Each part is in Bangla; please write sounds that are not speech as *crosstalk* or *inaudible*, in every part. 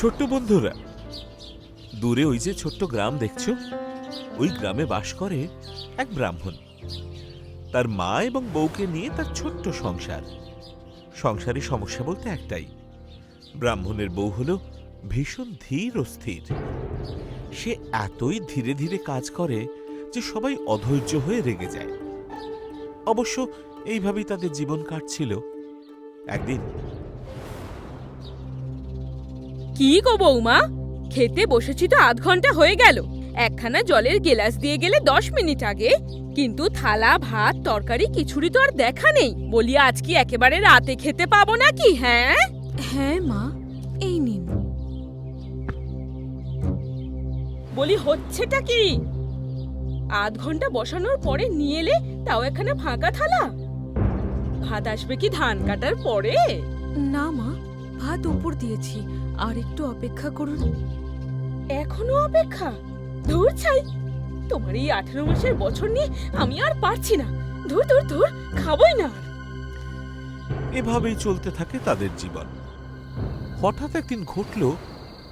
ছোট্ট বন্ধুরা, দূরে ওই যে ছোট্ট গ্রাম দেখছ? ওই গ্রামে বাস করে এক ব্রাহ্মণ। তার মা এবং বউকে নিয়ে তার ছোট্ট সংসার। সংসারে সমস্যা বলতে একটাই, ব্রাহ্মণের বউ হলো ভীষণ ধীর ও স্থির। সে এতই ধীরে ধীরে কাজ করে যে সবাই অধৈর্য হয়ে রেগে যায়। অবশ্য এইভাবেই তাদের জীবন কাটছিল। একদিন কি গো বৌমা? খেতে বসেছি তো আধ ঘণ্টা হয়ে গেল। একখানা জলের গেলাস দিয়ে গেলে দশ মিনিট আগে। কিন্তু থালা ভাত তরকারি কিছুরই তো আর দেখা নেই। বলি আজ কি একেবারে রাতে খেতে পাবো নাকি হ্যাঁ? হ্যাঁ মা এই নিন। বলি হচ্ছেটা কি? আধ ঘণ্টা বসানোর পরে নিয়ে এলে তাও এখানে ফাঁকা থালা? ভাত আসবে কি ধান কাটার পরে? না মা ভাত উপর দিয়েছি আর একটু অপেক্ষা করুন। এখনও অপেক্ষা? ধুর ছাই তোমার এই আঠেরো মাসের বছর নিয়ে আমি আর পারছি না। ধুর ধুর ধুর খাবোই না। এভাবেই চলতে থাকে তাদের জীবন। হঠাৎ একদিন ঘটল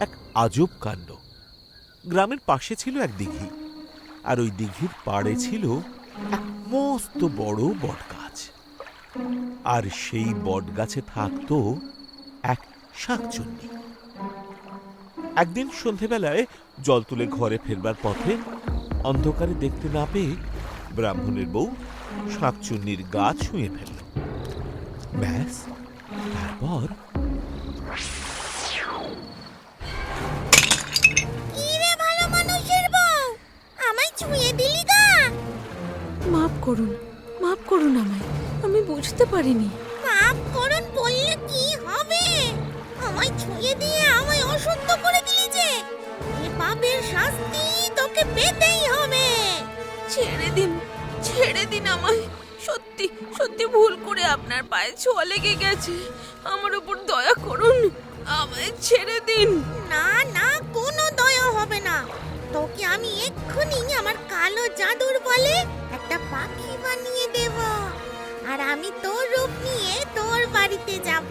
এক আজব কাণ্ড। গ্রামের পাশে ছিল এক দিঘি আর ওই দিঘির পাড়ে ছিল এক মস্ত বড় বটগাছ। আর সেই বটগাছে থাকতো শাকচুন্নি। একদিন সন্ধেবেলায় জল তুলে ঘরে ফেরবার পথে অন্ধকারে দেখতে না পেয়ে ব্রাহ্মণের বউ শাকচুন্নির গা ছুঁয়ে ফেলল। ব্যাস তারপর ইরে ভালো মানুষের বউ আমায় ছুঁয়ে মাফ করুন মাফ করুন আমায় আমি বুঝতে পারিনি। দিয়ে আমায় অশুদ্ধ করে দিলি যে। এ পাপের শাস্তি তোকে পেতেই হবে। ছেড়ে দিন ছেড়ে দিন আমায়। সত্যি সত্যি ভুল করে আপনার পায়ে ছোঁয়া লেগে গেছে। আমার উপর দয়া করুন আমায় ছেড়ে দিন। না না কোনো দয়া হবে না। তোকে আমি এক্ষুনি আমার কালো জাদুর বলে একটা পাখি বানিয়ে দেব। আর আমি তোর রূপ নিয়ে তোর বাড়িতে যাব।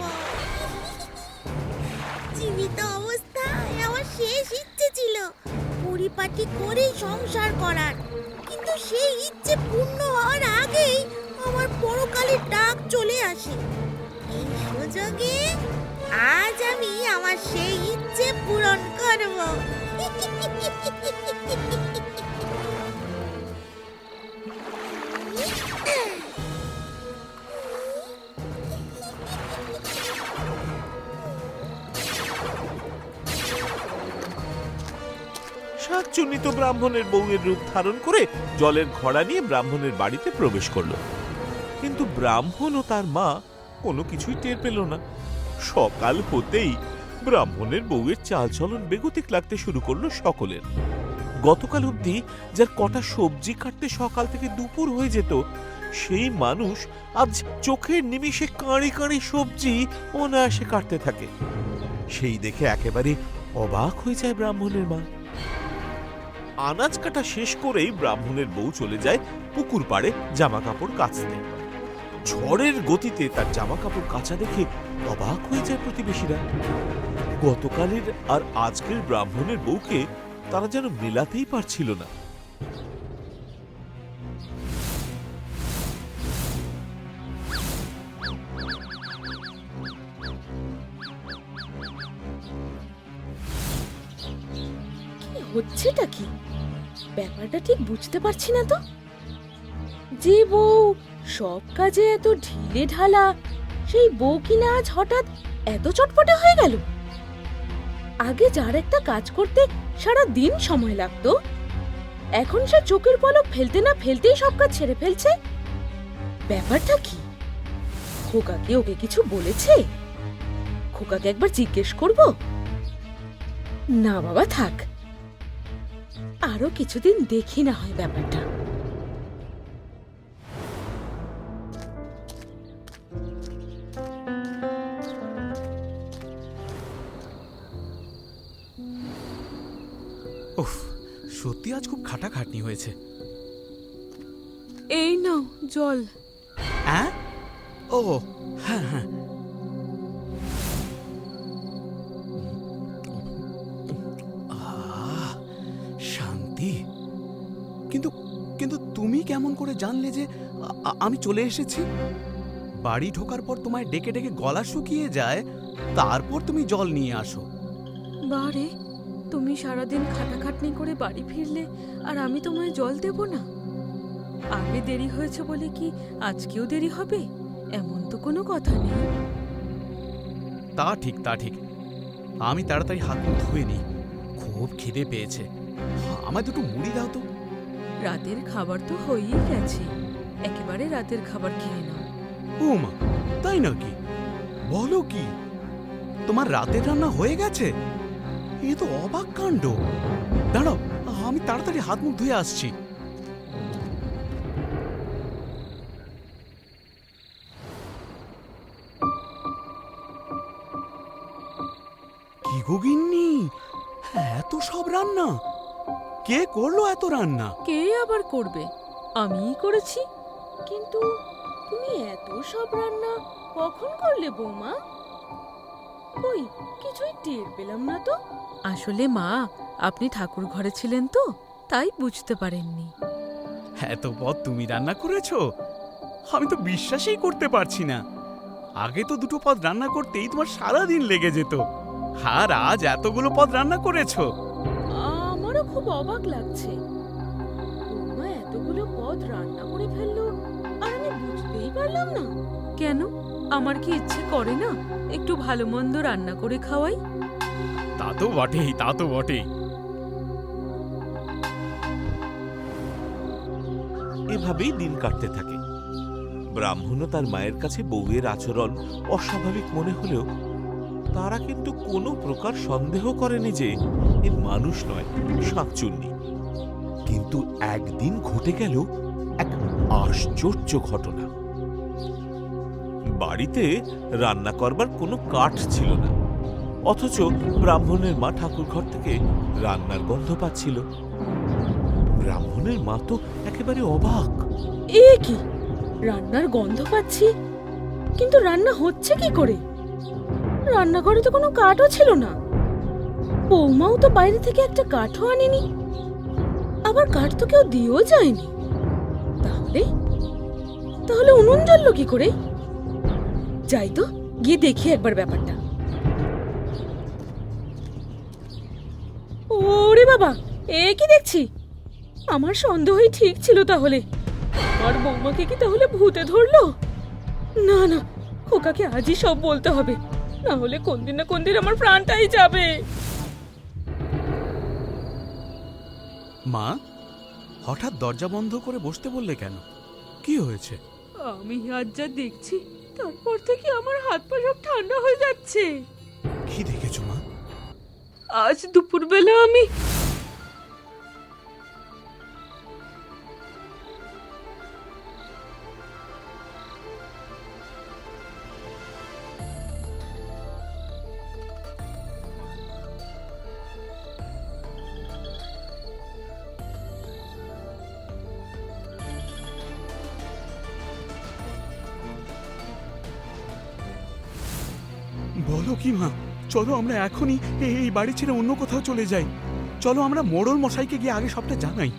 শেষ ইচ্ছে ছিল। পরিপাটি করে সংসার করার। কিন্তু সেই ইচ্ছে পূর্ণ হওয়ার আগেই আমার পরকালে ডাক চলে আসে। এই সুযোগে আজ আমি আমার সেই ইচ্ছে পূরণ করব। শাকচুন্নি তো ব্রাহ্মণের বউয়ের রূপ ধারণ করে জলের ঘড়া নিয়ে ব্রাহ্মণের বাড়িতে প্রবেশ করল। কিন্তু ব্রাহ্মণ ও তার মা কোনো কিছুই টের পেল না। সকাল হতেই ব্রাহ্মণের বউয়ের চালচলন বেগতিক লাগতে শুরু করল সকলের। গতকাল অবধি যার কটা সবজি কাটতে সকাল থেকে দুপুর হয়ে যেত, সেই মানুষ আজ চোখের নিমিষে কাঁড়ি কাঁড়ি সবজি অনায়াসে কাটতে থাকে। সেই দেখে একেবারে অবাক হয়ে যায় ব্রাহ্মণের মা। আনাজ কাটা শেষ করেই ব্রাহ্মণের বউ চলে যায় পুকুর পাড়ে জামা কাপড় কাচতে। ঝড়ের গতিতে তার জামা কাপড় কাচা দেখে অবাক হয়ে যায় প্রতিবেশীরা। গতকালের আর আজকের ব্রাহ্মণের বউকে তারা যেন মেলাতেই পারছিল না। হচ্ছেটা কি? ব্যাপারটা ঠিক বুঝতে পারছি না তো। যে বউ সব কাজে এত ঢিলে ঢালা, সেই বউ কিনা আজ হঠাৎ এত চটপটে হয়ে গেল। আগে যার একটা কাজ করতে সারা দিন সময় লাগতো। এখন সে চোখের পলক ফেলতে না ফেলতেই সব কাজ ছেড়ে ফেলছে। ব্যাপারটা কি? খোকা কি ওকে কিছু বলেছে? খোকাকে একবার জিজ্ঞেস করব? না বাবা, থাক। আরও কিছুদিন দেখি না হয় ব্যাপারটা। উফ সত্যি আজ খুব খাটাখাটনি হয়েছে। এই নাও জল। হ্যাঁ ও হ্যাঁ হ্যাঁ। জানলে যে আমি চলে এসেছি। বাড়ি ঢোকার পর তোমায় ডেকে ডেকে গলা শুকিয়ে যায় তারপর তুমি জল নিয়ে আসো। বারে তুমি সারাদিন খাটাখাটনি করে বাড়ি ফিরলে আর আমি তোমায় জল দেব না? আগে দেরি হয়েছে বলে কি আজকেও দেরি হবে? এমন তো কোনো কথা নেই। তা ঠিক তা ঠিক। আমি তাড়াতাড়ি হাত মুখ ধুয়ে নিই। খুব খিদে পেয়েছে। আমায় দুটো মুড়ি দাও তো। রাতের খাবার তো হয়েই গেছে। একেবারে রাতের খাবার খেয়ে নাও। ও মা, তাই নাকি? বলো কি? তোমার রাতের রান্না হয়ে গেছে? এ তো অবাক কাণ্ড। দাঁড়াও, আমি তাড়াতাড়ি হাত মুখ ধুয়ে আসছি। কি গো গিন্নি? এত সব রান্না? কে করল এত রান্না? কে আবার করবে? আমিই করেছি। কিন্তু তুমি এত সব রান্না কখন করলে বৌমা? কই কিছুই টের পেলাম না তো। আসলে মা আপনি ঠাকুর ঘরে ছিলেন তো তাই বুঝতে পারেননি। এত পদ তুমি রান্না করেছ? আমি তো বিশ্বাসই করতে পারছি না। আগে তো দুটো পদ রান্না করতেই তোমার সারা দিন লেগে যেত। আর আজ এতগুলো পদ রান্না করেছ? আমারও খুব অবাক লাগছে। বৌমা এতগুলো পদ রান্না করে ফেলল আর আমি বুঝতেই পারলাম না। কেন? আমার কি ইচ্ছে করে না একটু ভালো মন্দ রান্না করে খাওয়াই? তা তো বটেই তা তো বটেই। এভাবেই দিন কাটতে থাকে। ব্রাহ্মণও তার মায়ের কাছে বউয়ের আচরণ অস্বাভাবিক মনে হলেও তারা কিন্তু কোনো প্রকার সন্দেহ করেনি যে এ মানুষ নয়, শাকচুন্নি। কিন্তু একদিন ঘটে গেল এক আশ্চর্য ঘটনা। বাড়িতে রান্না করবার কোনো কাঠ ছিল না, অথচ ব্রাহ্মণের মা ঠাকুর ঘর থেকে রান্নার গন্ধ পাচ্ছিল। ব্রাহ্মণের মা তো একেবারে অবাক। এ কি? রান্নার গন্ধ পাচ্ছি? কিন্তু রান্না হচ্ছে কি করে? রান্নাঘরে তো কোনো কাঠও ছিল না। বৌমাও তো বাইরে থেকে একটা কাঠও আনেনি। আবার কাঠ তো কেউ দিয়েও যায়নি। তাহলে? তাহলে উনুন জ্বলল কি করে? যাই তো, গিয়ে দেখি একবার ব্যাপারটা। ওরে বাবা, এ কি দেখছি? আমার সন্দেহই ঠিক ছিল তাহলে। আমার বৌমাকে কি তাহলে ভূতে ধরলো? না না, খোকাকে আজই সব বলতে হবে। না হলে কোন দিন না কোন দিন আমার প্রাণটাই যাবে। মা হঠাৎ দরজা বন্ধ করে বসতে বললে কেন? কি হয়েছে? আমি আজ যা দেখছি তারপর থেকে আমার হাত পা সব ঠান্ডা হয়ে যাচ্ছে। কি দেখেছ মা? আজ দুপুরবেলা আমি বলো কি মা, চলো আমরা এখনই এই বাড়ি ছেড়ে অন্য কোথাও চলে যাই। চলো আমরা মোড়ল মশাইকে গিয়ে আগে সবটা জানাই।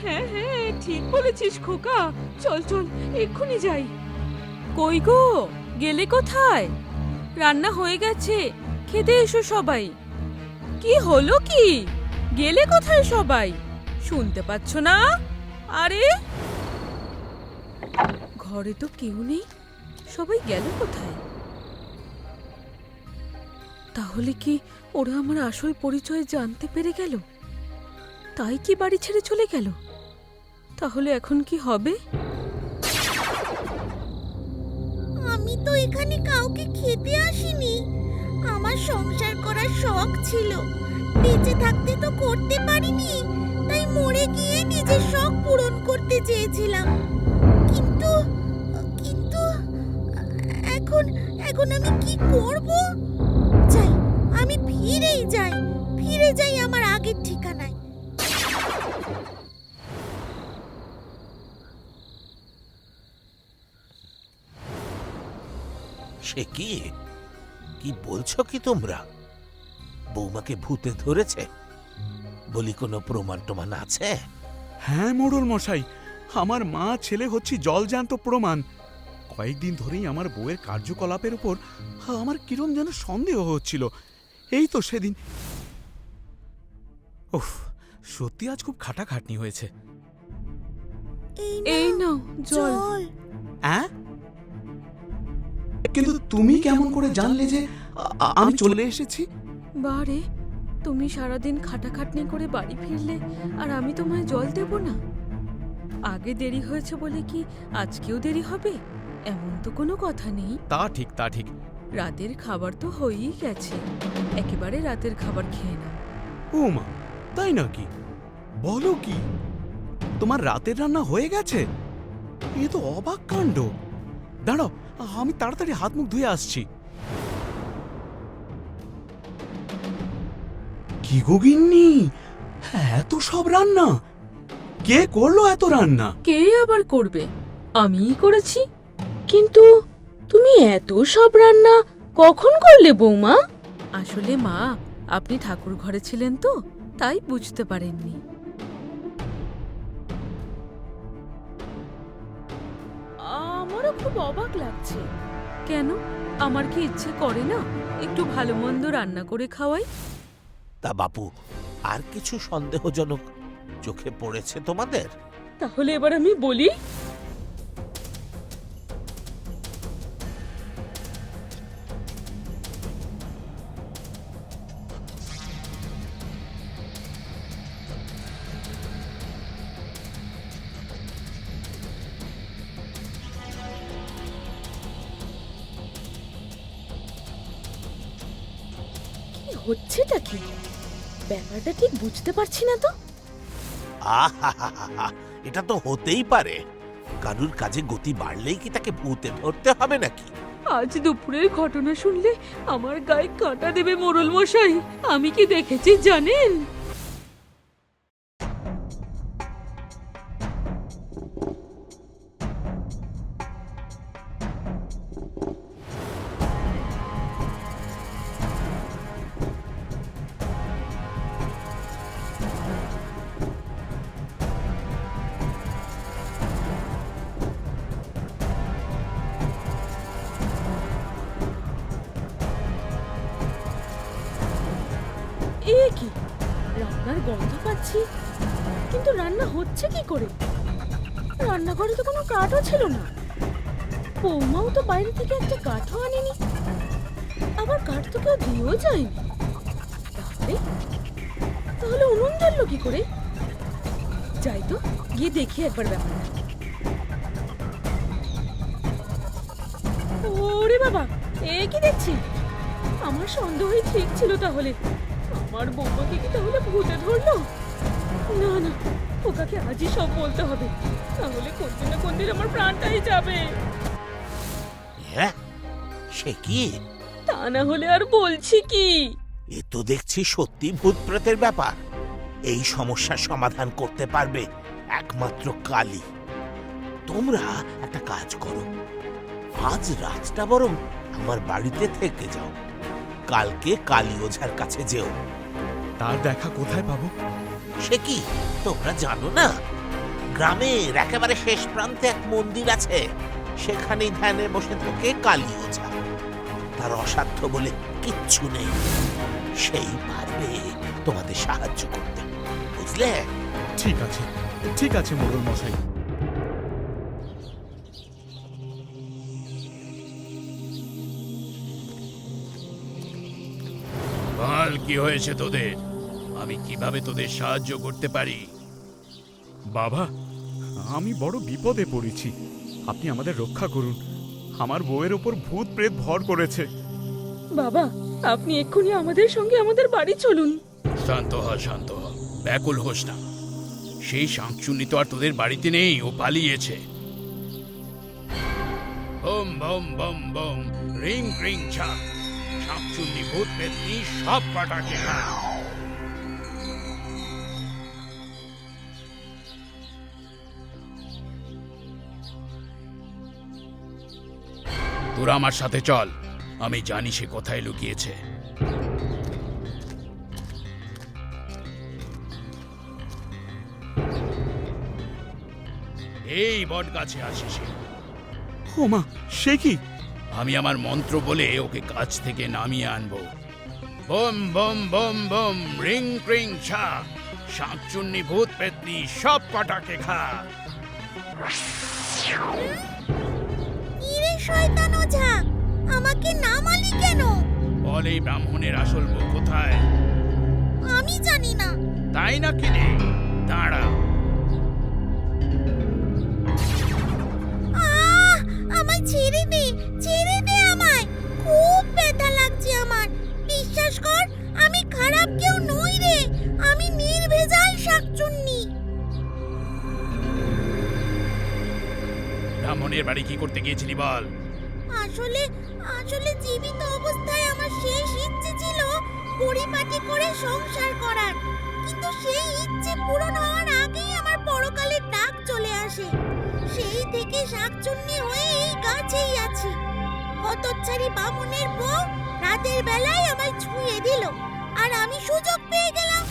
হ্যাঁ হ্যাঁ ঠিক বলেছিস খোকা। চল চল, এক্ষুনি যাই। কই গো, গেলে কোথায়? রান্না হয়ে গেছে, খেতে এসো সবাই। কি হলো কি? গেলে কোথায় সবাই? শুনতে পাচ্ছ না? আরে! ঘরে তো কেউ নেই, সবাই গেল কোথায়? তাহলে কি ওরা আমার আসল পরিচয় জানতে পেরে গেল? তাই কি বাড়ি ছেড়ে চলে গেল? তাহলে এখন কি হবে? আমি তো এখানে কাউকে খেতে আসিনি। আমার সংসার করার শখ ছিল। বেঁচে থাকতে তো করতে পারিনি। তাই মরে গিয়ে নিজের শখ পূরণ করতে চেয়েছিলাম। কিন্তু কিন্তু, এখন এখন আমি কি করব? আমি ফিরেই যাই ফিরে যাই আমার আগের ঠিকানায়। সে কি? কি বলছো কি তোমরা? বৌমাকে ভূতে ধরেছে? বলি কোনো প্রমাণ টমান আছে? হ্যাঁ মোড়ল মশাই আমার মা ছেলে হচ্ছে জলজান্ত প্রমাণ। কয়েকদিন ধরেই আমার বউয়ের কার্যকলাপের উপর আমার কিরম যেন সন্দেহ হচ্ছিল। এই তো সেদিন। উফ সত্যি আজ খুব খাটাখাটনি হয়েছে। এই নাও জল। হ্যাঁ কিন্তু তুমি কেমন করে জানলে যে আ- আমি চলে এসেছি? বারে তুমি সারাদিন খাটাখাটনি করে বাড়ি ফিরলে আর আমি তোমায় জল দেব না? আগে দেরি হয়েছে বলে কি আজকেও দেরি হবে? এমন তো কোনো কথা নেই। তা ঠিক তা ঠিক। রাতের খাবার তো হয়েই গেছে। একেবারে রাতের খাবার খেয়ে নাও। ও মা তাই নাকি? বলো কি? তোমার রাতের রান্না হয়ে গেছে? এ তো অবাক কাণ্ড। দাঁড়াও আমি তাড়াতাড়ি হাত মুখ ধুয়ে আসছি। কি গো গিন্নি? এত সব রান্না। কে করল এত রান্না? কে আবার করবে? আমিই করেছি। কিন্তু তুমি এত সব রান্না কখন করলে বৌমা? আসলে মা আপনি ঠাকুর ঘরে ছিলেন তো তাই বুঝতে পারেননি। আমারও খুব অবাক লাগছে। কেন? আমার কি ইচ্ছে করে না একটু ভালো মন্দ রান্না করে খাওয়াই? তা বাপু আর কিছু সন্দেহজনক চোখে পড়েছে তোমাদের? তাহলে এবার আমি বলি বুঝতে পারছি না তো। আহা এটা তো হতেই পারে। কারুর কাজে গতি বাড়লেই কি তাকে ভূতে ধরতে হবে নাকি? আজ দুপুরের ঘটনা শুনলে আমার গায়ে কাঁটা দেবে মোরল মশাই আমি কি দেখেছি জানেন? এ কি? রান্নার গন্ধ পাচ্ছি। কিন্তু রান্না হচ্ছে কি করে? রান্নাঘরে তো কোনো কাঠও ছিল না। বৌমাও তো বাইরে থেকে একটা কাঠও আনেনি। আবার কাঠ তো কেউ দিয়েও যায়নি। তাহলে? তাহলে উনুন জ্বললো কি করে? যাই তো, গিয়ে দেখি একবার ব্যাপারটা। ওরে বাবা, এ কি দেখছি? আমার সন্দেহই ঠিক ছিল তাহলে। আমার বৌমাকে কি তাহলে ভূতে ধরলো? না না ওকাকে আজই সব বলতে হবে। তাহলে কোনদিন না কোনদিন আমার প্রাণটাই যাবে। হ্যাঁ? সে কি? তা না হলে আর বলছি কি? এ তো দেখছি সত্যি ভূত প্রেতের ব্যাপার। এই সমস্যার সমাধান করতে পারবে একমাত্র কালী। তোমরা একটা কাজ করো। আজ রাতটা বরং আমার বাড়িতে থেকে যাও। কালকে কালী ওঝার কাছে যেও। তার দেখা কোথায় পাবো? সে কি? তোমরা জানো না? গ্রামের একেবারে শেষ প্রান্তে এক মন্দির আছে। সেখানেই ধ্যানে বসে থাকে কালী ওঝা। তার অসাধ্য বলে কিচ্ছু নেই। সেই পারবে তোমাদের সাহায্য করতে বুঝলে? ঠিক আছে। ঠিক আছে মোড়ল মশাই। কি হয়েছে তোদের? আমি কীভাবে তোদের সাহায্য করতে পারি? বাবা আমি বড় বিপদে পড়েছি। আপনি আমাদের রক্ষা করুন। আমার বউয়ের ওপর ভূত প্রেত ভর করেছে। বাবা আপনি এক্ষুনি আমাদের সঙ্গে আমাদের বাড়ি চলুন। শান্ত হ শান্ত হ। ব্যাকুল হোস না। সেই শাঁকচুন্নি তো আর তোদের বাড়িতে নেই ও পালিয়েছে। বম বম বম বম। রিং রিং ছাক শাঁকচুন্নি ভূত পেতনি সব কটাকে খা। তোরা আমার সাথে চল। আমি জানি সে কোথায় লুকিয়েছে। এই বট গাছে আছে সে। ও মা সে কি? আমি আমার মন্ত্র বলে ওকে কাছ থেকে নামিয়ে আনব। বম বম বম বম রিং ক্রিং ছা। শাকচুন্নি ভূত পেতনি সব কটাকে খা। শয়তান ওঝা আমাকে নামালি কেন? বল এই ব্রাহ্মণের আসল বউ কোথায়? আমি জানি না। তাই নাকি রে? দাঁড়া। আহ আমায় ছেড়ে দে ছেড়ে দে আমায়। খুব ব্যথা লাগছে আমার। বিশ্বাস কর আমি খারাপ কেউ নই রে। আমি নির্ভেজাল শাকচুন্নি। ব্রাহ্মণের বাড়ি কি করতে গিয়েছিলি বল? আসলে আসলে জীবিত অবস্থায় আমার শেষ ইচ্ছে ছিল পরিপাটি করে সংসার করার। কিন্তু সেই ইচ্ছে পূরণ হওয়ার আগেই আমার পরকালের ডাক চলে আসে। সেই থেকে শাকচুন্নি হয়ে এই গাছেই আছি। হতচ্ছারি বামুনের বউ রাতের বেলায় আমায় ছুঁয়ে দিল। আর আমি সুযোগ পেয়ে গেলাম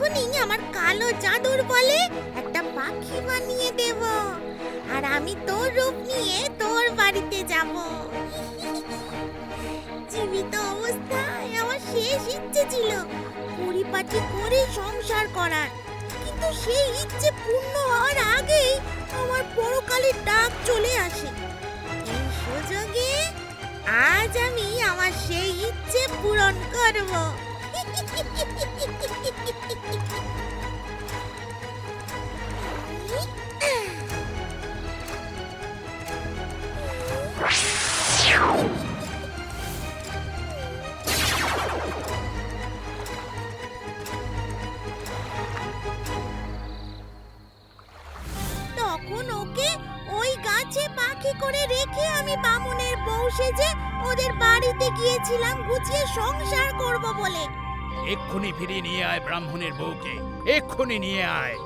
এক্ষুনি আমার কালো জাদুর বলে একটা পাখি বানিয়ে দেব। আর আমি তোর রূপ নিয়ে তোর বাড়িতে যাব। জীবিত অবস্থায় আমার শেষ ইচ্ছে ছিল পরিপাটি করে সংসার করার। কিন্তু সেই ইচ্ছে পূর্ণ হওয়ার আগেই আমার পরকালের ডাক চলে আসে। এই সুযোগে আজ আমি আমার সেই ইচ্ছে পূরণ করব। *laughs* ব্রাহ্মণের বউকে। এক্ষুনি নিয়ে আয়।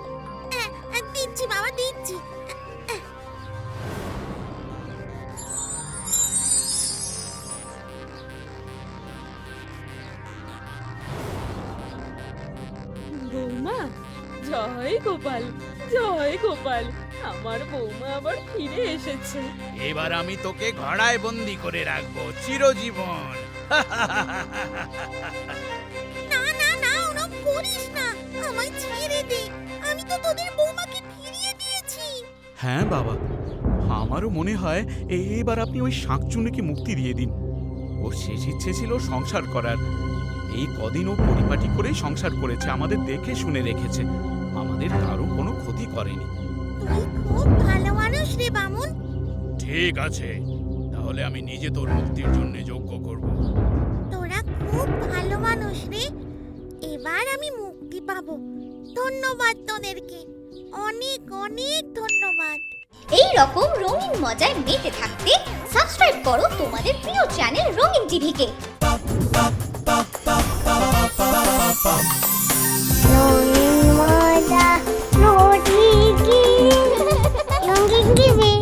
দিচ্ছি বাবা দিচ্ছি। বৌমা জয় গোপাল জয় গোপাল। আমার বৌমা আবার ফিরে এসেছে। এবার আমি তোকে ঘড়ায় বন্দি করে রাখব চিরজীবন। *laughs* করিস না। আমায় ছেড়ে দে। আমি তো তোদের বৌমাকে ফিরিয়ে দিয়েছি। হ্যাঁ বাবা আমারও মনে হয় এবার আপনি ওই শাঁকচুনিকে মুক্তি দিয়ে দিন। ওর শেষ ইচ্ছে ছিল সংসার করার। এই কদিন ও পরিপাটি করেই সংসার করেছে আমাদের দেখে শুনে রেখেছে। আমাদের কারও কোনো ক্ষতি করেনি। তুই খুব ভালো মানুষ রে বামুন। ঠিক আছে তাহলে আমি নিজে তোর মুক্তির জন্য যোগ্য করব। তোরা খুব ভালো মানুষ রে। এবার আমি মুক্তি পাব। ধন্যবাদ তোদেরকে। অনেক অনেক ধন্যবাদ। এই রকম রঙিন মজায় মেতে থাকতে সাবস্ক্রাইব করো তোমাদের প্রিয় চ্যানেল রঙিন টিভিকে। রঙিন মজা রঙিন টিভি